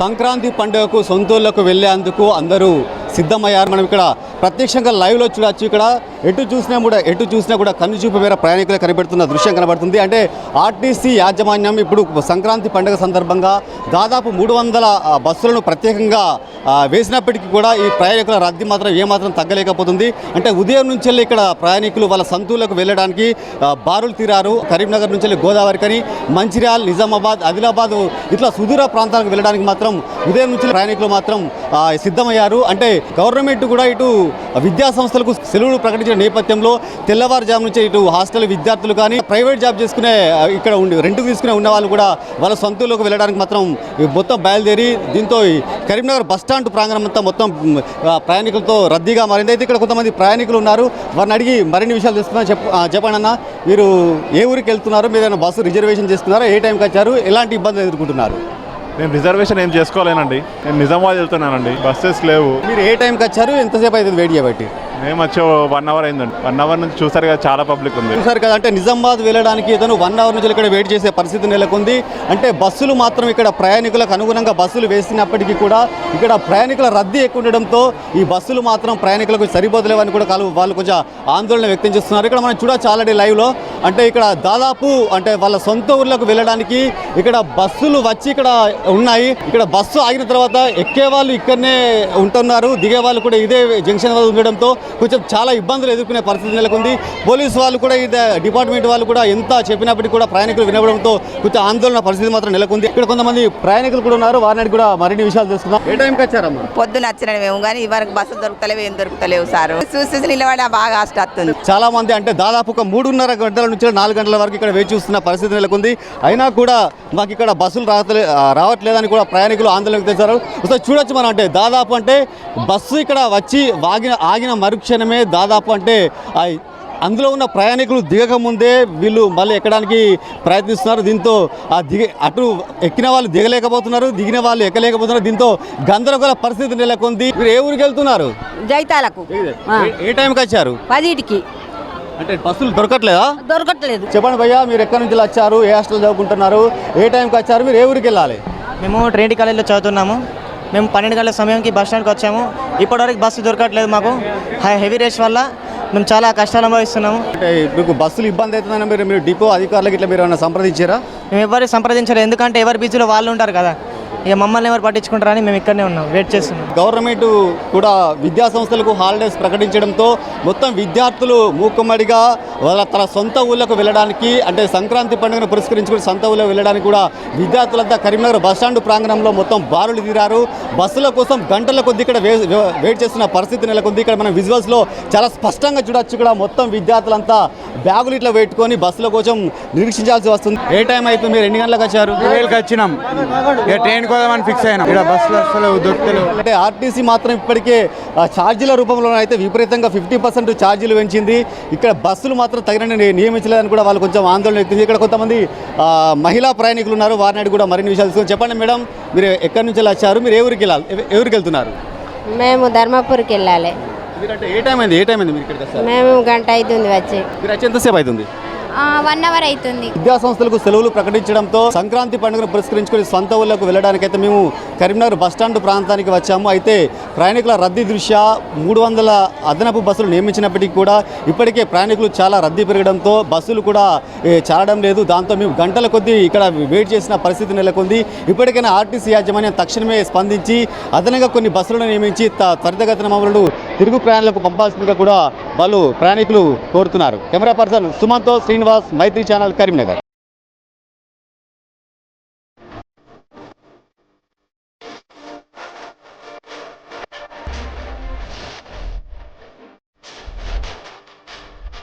సంక్రాంతి పండుగకు సొంతూళ్ళకు వెళ్ళేందుకు అందరూ సిద్ధమయ్యారు. మనం ఇక్కడ ప్రత్యక్షంగా లైవ్లో చూడొచ్చు. ఇక్కడ ఎటు చూసినా కూడా ఎటు చూసినా కూడా కన్ను చూపు మేర ప్రయాణికులు కనబడుతున్న దృశ్యం కనబడుతుంది. అంటే ఆర్టీసీ యాజమాన్యం ఇప్పుడు సంక్రాంతి పండుగ సందర్భంగా దాదాపు మూడు వందల బస్సులను ప్రత్యేకంగా వేసినప్పటికీ కూడా ఈ ప్రయాణికుల రద్దీ మాత్రం ఏమాత్రం తగ్గలేకపోతుంది. అంటే ఉదయం నుంచి వెళ్ళి ఇక్కడ ప్రయాణికులు వాళ్ళ సంతూర్లకు వెళ్ళడానికి బారులు తీరారు. కరీంనగర్ నుంచి వెళ్ళి గోదావరి కని మంచిర్యాల నిజామాబాద్ ఆదిలాబాద్ ఇట్లా సుదూర ప్రాంతాలకు వెళ్ళడానికి మాత్రం ఉదయం నుంచి ప్రయాణికులు మాత్రం సిద్ధమయ్యారు. అంటే గవర్నమెంట్ కూడా ఇటు విద్యా సంస్థలకు సెలవులు ప్రకటించిన నేపథ్యంలో తెల్లవారుజాము నుంచి ఇటు హాస్టల్ విద్యార్థులు కానీ ప్రైవేట్ జాబ్ చేసుకునే ఇక్కడ ఉండి రెంట్కు తీసుకునే ఉన్న వాళ్ళు కూడా వాళ్ళ సొంతలోకి వెళ్ళడానికి మాత్రం మొత్తం బయలుదేరి దీంతో ఈ కరీంనగర్ బస్ స్టాండ్ ప్రాంగణం అంతా మొత్తం ప్రయాణికులతో రద్దీగా మారింది. అయితే ఇక్కడ కొంతమంది ప్రయాణికులు ఉన్నారు. వారిని అడిగి మరిన్ని విషయాలు తెలుసుకున్నా చెప్ప ఆ, చెప్పండి అన్న. మీరు ఏ ఊరికి వెళ్తున్నారు? మీరు ఏదైనా బస్సు రిజర్వేషన్ చేస్తున్నారా? ఏ టైంకి వచ్చారు? ఎలాంటి ఇబ్బందులు ఎదుర్కొంటున్నారు? నేను రిజర్వేషన్ ఏం చేసుకోలేనండి. నేను నిజామాబాద్ వెళ్తున్నానండి బస్సెస్ లేవు. మీరు ఏ టైంకి వచ్చారు? ఎంతసేపు అవుతుంది వెయిట్ చేయబట్టి? మేము వచ్చి వన్ అవర్ అయిందండి. వన్ అవర్ నుంచి చూసారు కదా చాలా పబ్లిక్ ఉంది. చూసారు కదా అంటే నిజామాబాద్ వెళ్ళడానికి ఇతను వన్ అవర్ నుంచి ఇక్కడ వెయిట్ చేసే పరిస్థితి నెలకొంది. అంటే బస్సులు మాత్రం ఇక్కడ ప్రయాణికులకు అనుగుణంగా బస్సులు వేసినప్పటికీ కూడా ఇక్కడ ప్రయాణికుల రద్దీ ఎక్కువ ఉండడంతో ఈ బస్సులు మాత్రం ప్రయాణికులకు సరిపోతలేవని కూడా కాలు వాళ్ళు కొంచెం ఆందోళన వ్యక్తం చేస్తున్నారు. ఇక్కడ మనం చూడొచ్చు ఆల్రెడీ లైవ్లో అంటే ఇక్కడ దాదాపు అంటే వాళ్ళ సొంత ఊర్లకు వెళ్ళడానికి ఇక్కడ బస్సులు వచ్చి ఇక్కడ ఉన్నాయి. ఇక్కడ బస్సు ఆగిన తర్వాత ఎక్కే వాళ్ళు ఇక్కడనే ఉంటున్నారు. దిగే వాళ్ళు కూడా ఇదే జంక్షన్ వద్ద ఉండడంతో కొంచెం చాలా ఇబ్బందులు ఎదుర్కొనే పరిస్థితి నెలకొంది. పోలీసు వాళ్ళు కూడా ఇది డిపార్ట్మెంట్ వాళ్ళు కూడా ఎంత చెప్పినప్పటికీ కూడా ప్రయాణికులు వినవడంతో కొంచెం ఆందోళన పరిస్థితి మాత్రం నెలకొంది. ఇక్కడ కొంతమంది ప్రయాణికులు కూడా ఉన్నారు. వారిని కూడా మరిన్ని విషయాలు తెలుసుకుందాం. ఏ టైంకి వచ్చారమ్మా? పొద్దున వచ్చిన మేము కానీ ఇవరకు బస్సు దొరుకుతలేవు ఏం దొరుకుతలేవు సార్. చూసి నిలబడి బాగా వస్తుంది. చాలా మంది అంటే దాదాపు ఒక మూడున్నర గంటల నుంచి నాలుగు గంటల వరకు ఇక్కడ వేచి చూస్తున్న పరిస్థితి నెలకొంది. అయినా కూడా మాకు ఇక్కడ బస్సులు రావట్లే రావట్లేదని కూడా ప్రయాణికులు ఆందోళన వ్యక్తం చేశారు ఒకసారి చూడొచ్చు మనం అంటే దాదాపు అంటే బస్సు ఇక్కడ వచ్చి వాగిన ఆగిన మరుక్షణమే దాదాపు అంటే అందులో ఉన్న ప్రయాణికులు దిగక ముందే వీళ్ళు మళ్ళీ ఎక్కడానికి ప్రయత్నిస్తున్నారు. దీంతో ఆ దిగ అటు ఎక్కిన వాళ్ళు దిగలేకపోతున్నారు దిగిన వాళ్ళు ఎక్కలేకపోతున్నారు. దీంతో గందరగోళ పరిస్థితి నెలకొంది. మీరు ఏ ఊరికి వెళ్తున్నారు? జైతాలకు. ఏ- ఏ టైంకి వచ్చారు? పదిటికి. అంటే బస్సులు దొరకట్లేదా? దొరకట్లేదు. చెప్పండి భయ్యా మీరు ఎక్కడి నుంచి వచ్చారు? ఏ హాస్టల్ చదువుకుంటున్నారు? ఏ టైంకి వచ్చారు? మీరు ఏ ఊరికి వెళ్ళాలి? మేము ట్రైనిటీ కాలేజీలో చదువుతున్నాము. మేము పన్నెండు గంటల సమయంకి బస్ స్టాండ్కి వచ్చాము. ఇప్పటివరకు బస్సు దొరకట్లేదు మాకు. హై- హెవీ రేస్ వల్ల మేము చాలా కష్టాలు అనుభవిస్తున్నాము. అంటే మీకు బస్సులు ఇబ్బంది అవుతుందని మీరు మీరు డిపో అధికారులకు ఇట్లా మీరు ఏమైనా సంప్రదించారా? మేము ఎవరు సంప్రదించలేదు. ఎందుకంటే ఎవరి బిజీలో వాళ్ళు ఉంటారు కదా. ఇక మమ్మల్ని ఎవరు పట్టించుకుంటారని మేము ఇక్కడనే ఉన్నాం వెయిట్ చేస్తున్నాం. గవర్నమెంట్ కూడా విద్యా సంస్థలకు హాలిడేస్ ప్రకటించడంతో మొత్తం విద్యార్థులు మూకుమ్మడిగా వాళ్ళ తన సొంత ఊళ్ళకు వెళ్ళడానికి అంటే సంక్రాంతి పండుగను పురస్కరించుకుని సొంత ఊళ్ళో వెళ్ళడానికి కూడా విద్యార్థులంతా కరీంనగర్ బస్ స్టాండ్ ప్రాంగణంలో మొత్తం బారులు తీరారు. బస్సుల కోసం గంటల కొద్ది ఇక్కడ వెయిట్ చేస్తున్న పరిస్థితి నెలకొంది. ఇక్కడ మనం విజువల్స్లో చాలా స్పష్టంగా చూడొచ్చు. ఇక్కడ మొత్తం విద్యార్థులంతా బ్యాగులు ఇట్లా పెట్టుకొని బస్సుల కోసం నిరీక్షించాల్సి వస్తుంది. ఏ టైం అయిపోయి మీరు ఎన్ని గంటలకు వచ్చారు? వేలుకి వచ్చినాం. ఇక ట్రైన్ కోదామని ఫిక్స్ అయినాం. ఇక్కడ బస్సులు అసలు దొరుకుతలేవు అంటే ఆర్టీసీ మాత్రం ఇప్పటికే ఛార్జీల రూపంలో అయితే విపరీతంగా ఫిఫ్టీ పర్సెంట్ ఛార్జీలు పెంచింది. ఇక్కడ బస్సులు మాత్రం తగిన నియమించలేదని కూడా వాళ్ళు కొంచెం ఆందోళన వ్యక్తం చేశారు. ఇక్కడ కొంతమంది మహిళా ప్రయాణికులు ఉన్నారు. వారిని కూడా మరిన్ని విషయాలు తెలుసుకొని చెప్పండి మేడం మీరు ఎక్కడి నుంచి వచ్చారు? మీరు ఏ ఊరికి వెళ్ళాలి? ఎ- ఏ ఊరికి వెళ్తున్నారు? మేము ధర్మపురికి వెళ్ళాలి. మీరు అంటే ఏ టైం అయింది? ఏ టైం అయింది మీరు ఇక్కడికి మేము గంట అవుతుంది వచ్చి. మీరు వచ్చి ఎంతసేపు అవుతుంది? వన్ అవర్ అవుతుంది విద్యా సంస్థలకు సెలవులు ప్రకటించడంతో సంక్రాంతి పండుగను పురస్కరించుకుని సొంత ఊళ్ళకు వెళ్ళడానికైతే మేము కరీంనగర్ బస్టాండ్ ప్రాంతానికి వచ్చాము. అయితే ప్రయాణికుల రద్దీ దృష్ట్యా మూడు వందల అదనపు బస్సులు నియమించినప్పటికీ కూడా ఇప్పటికే ప్రయాణికులు చాలా రద్దీ పెరగడంతో బస్సులు కూడా ఏ, చాలడం లేదు. దాంతో మేము గంటల కొద్దీ ఇక్కడ వెయిట్ చేసిన పరిస్థితి నెలకొంది. ఇప్పటికైనా ఆర్టీసీ యాజమాన్యం తక్షణమే స్పందించి అదనంగా కొన్ని బస్సులను నియమించి త- త్వరితగతిన మమ్మల్ని తిరుగు ప్రయాణాలకు పంపాల్సిందిగా కూడా వాళ్ళు ప్రయాణికులు కోరుతున్నారు. Camera person Sumantho Srinivas Maitri channel Karimnagar.